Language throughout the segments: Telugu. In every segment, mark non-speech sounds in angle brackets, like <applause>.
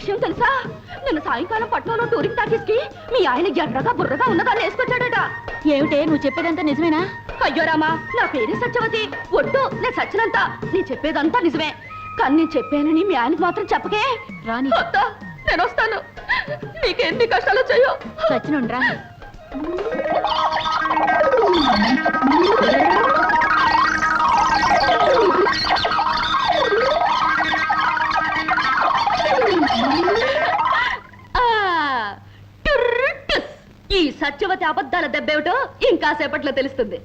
విషయం తెలుసా? నిన్న సాయంకాలం పట్నంలో టూరింగ్ టాకీస్కి మీ ఆయన ఎర్రగా బుర్రగా ఉన్నదాన్ని వేసుకొచ్చాడట. ఏమిటే నువ్వు చెప్పేదంతా నిజమేనా? అయ్యో రామా నా పేరే సత్యవతి. ఒట్టు నేను సచ్చినంత. నీ చెప్పేదంతా నిజమే. కానీ నేను చెప్పానని మీ ఆయనకి మాత్రం చెప్పకే. రాని నేను వస్తాను. నీకెన్ని కష్టాలు వచ్చాయో. సచ్చినుండ్రా <laughs> సత్యవతి అబద్ధాల దెబ్బేమిటో ఇంకా సేపట్లో తెలుస్తుంది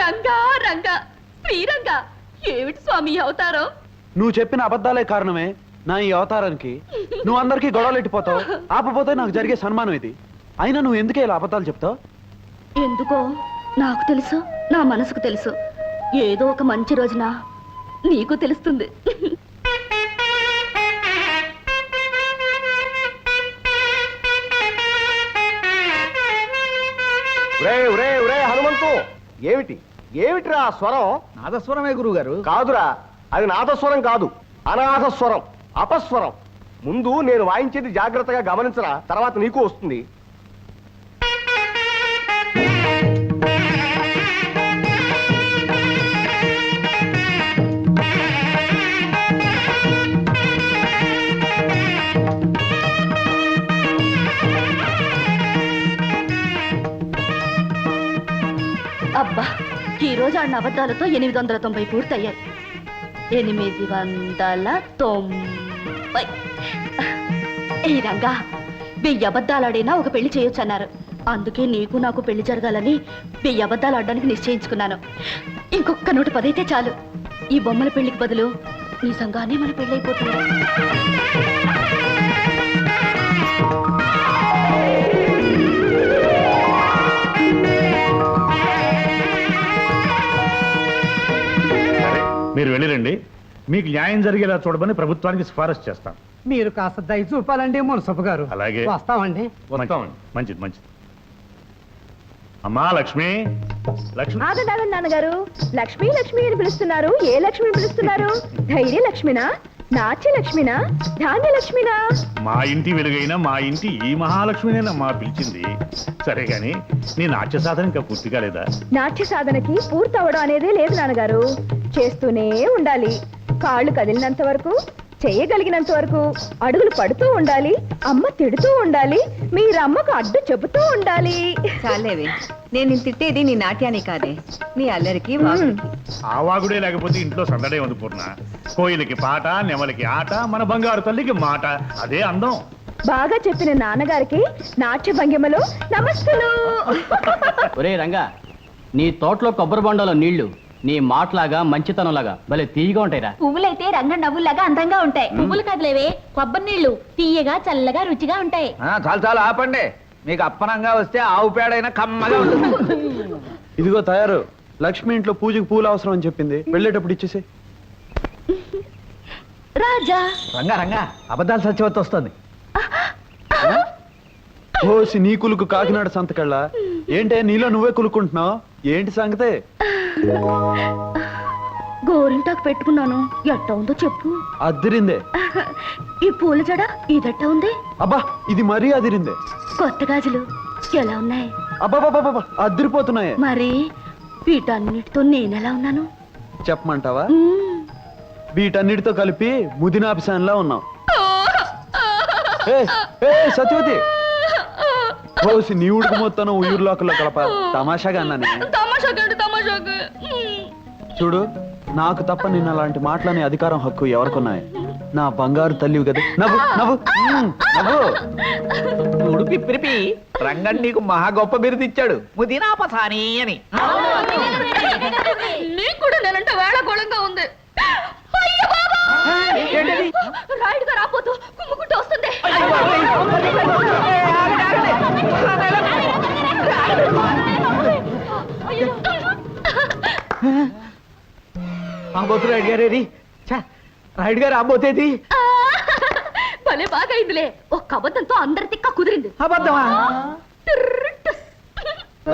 రంగా రంగా శ్రీరంగా ఏమిటి స్వామి అవతారం నువ్వు చెప్పిన అబద్ధాలే కారణమే నా ఈ అవతారానికి. నువ్వు అందరికీ గొడవలు ఎట్టిపోతావు? ఆపపోతే నాకు జరిగే సన్మానం ఇది. అయినా నువ్వు ఎందుకే ఇలా అబద్ధాలు చెప్తావు? ఎందుకో? నాకు తెలుసు. నా మనసుకు తెలుసు. ఏదో ఒక మంచి రోజున నీకు తెలుస్తుంది. హనుమంతు! ఏమిటి? ఏమిటిరా ఆ స్వరం? నాదస్వరమే గురువు గారు కాదురా అది నాదస్వరం కాదు అనాథస్వరం అపస్వరం. ముందు నేను వాయించేది జాగ్రత్తగా గమనించరా తర్వాత నీకు వస్తుంది. అబ్బా ఈ రోజు ఆడిన అబద్ధాలతో ఎనిమిది వందల తొంభై పూర్తయ్యాయి. ఎనిమిది వందల తొంభై. ఈ రంగా వెయ్యి అబద్ధాలు ఒక పెళ్ళి చేయొచ్చు అన్నారు అందుకే నీకు నాకు పెళ్ళి జరగాలని వెయ్యి అబద్ధాలు ఆడడానికి నిశ్చయించుకున్నాను. ఇంకొక నూట పదైతే చాలు. ఈ బొమ్మల పెళ్ళికి బదులు నిజంగానే మన పెళ్ళి మీకు న్యాయం జరిగేలా చూడమని ప్రభుత్వానికి సిఫారసు చేస్తాం. మీరు కాస్త దయ చూపాలండి మునసపు గారు. అలాగే. వస్తామండి. వస్తామండి. మంచిది మంచిది. అమ్మా లక్ష్మి. లక్ష్మి. ఆగండి ఆగండి నాన్నగారు. లక్ష్మి లక్ష్మి అని పిలుస్తున్నారు. ఏ లక్ష్మిని పిలుస్తున్నారు? ధైర్య లక్ష్మినా? నాట్య లక్ష్మినా? ధాన్య లక్ష్మినా? మా ఇంటి వెలుగైన మా ఇంటి ఈ మహాలక్ష్మినేనమ్మా పిలిచింది. సరే గాని నీ నాట్య సాధన ఇంకా పూర్తి కాలేదా నాట్య సాధనకి పూర్తవడం అనేదే లేదు నాన్నగారు. చేస్తూనే ఉండాలి. కాళ్ళు కదిలినంత వరకు చేయగలిగినంత వరకు అడుగులు పడుతూ ఉండాలి అమ్మ తిడుతూ ఉండాలి మీరమ్మకు అడ్డు చెబుతూ ఉండాలి. చాలేవే. నేను నిన్ను తిట్టేది నీ నాట్యాన్ని కాదే. నీ అల్లరికి వాగుడికి. ఆ వాగుడే లేకపోతే ఇంట్లో సందడే ఉంది పూర్ణ. కోయిలకి పాట నెమలికి ఆట మన బంగారు తల్లికి మాట. అదే అందం. బాగా చెప్పిన నాన్నగారికి నాట్య భంగిమలో నమస్తులు ఒరే రంగా నీ తోటలో కొబ్బరి బొండలో నీళ్ళు. నీ మాటలాగా మంచితనంలాగా భలే తీయగా ఉంటాయిరా. పువ్వులైతే రంగ నవ్వులాగా అందంగా ఉంటాయి. పువ్వులు కదలేవే కొబ్బరి నీళ్ళు తీయగా చల్లగా రుచిగా ఉంటాయి. చాలు చాలు ఆపండి. మీకు అప్పనంగా వస్తే ఆవు పేడైనా కమ్మగా ఉంటుంది. ఇదిగో తయారు లక్ష్మి ఇంట్లో పూజకి పూలు అవసరం అని చెప్పింది. వెళ్ళేటప్పుడు ఇచ్చేసి. రాజా. రంగా రంగా అబద్ధాలు సత్యవతి వస్తుంది. ఓసి నీ కులుకు కాకినాడ సంతకెళ్ళా. ఏంటే నీలో నువ్వే కులుకుంటున్నావు ఏంటి సంగతే? గోరింటాకు పెట్టుకున్నాను. ఎట్ట ఉందో చెప్పు. అద్దిరిందే ఈ పూల జడ ఇదెట్ట ఉంది? అబ్బా ఇది మరీ అదిరిందే. కొత్త గాజులు ఎలా ఉన్నాయి? అబ్బాబాబాబా అదిరిపోతున్నాయే. మరి వీటన్నిటితో నేనెలా ఉన్నాను? చెప్పమంటావా. వీటన్నిటితో కలిపి ముదినాపిసాన్లా ఉన్నావు. ఏయ్, ఏయ్, సత్యవతి! ఓసి నీ ఉడుకు మొత్తం ఉయ్యూరులోకల్లో కలప. తమాషాగా అన్నానే. తమాషాకండి తమాషాకు. చూడు నాకు తప్ప నిన్న అలాంటి మాటలనే అధికారం హక్కు ఎవరికున్నాయి? నా బంగారు తల్లివి కదా. నవ్వు నవ్వు. మ్మ్, నవ్వు. ఉడిపి పిరిపి రంగన్ నీకు మహా గొప్ప బిరుదు ఇచ్చాడు. ముదినాపసాని అని. నీకు కూడా నేనంటే వేళకోళంగా ఉంది. అయ్యో బాబా! రాయుడుగా రాపోతూ కుమ్ముకుంటూ వస్తుంది. ఆబోతు రాయుడు గారేది? రాయుడు గారు ఆబోతేది భలే బాగా అయిందిలే. ఒక్క అబద్ధంతో అందరి తిక్క కుదిరింది. అబద్ధమా.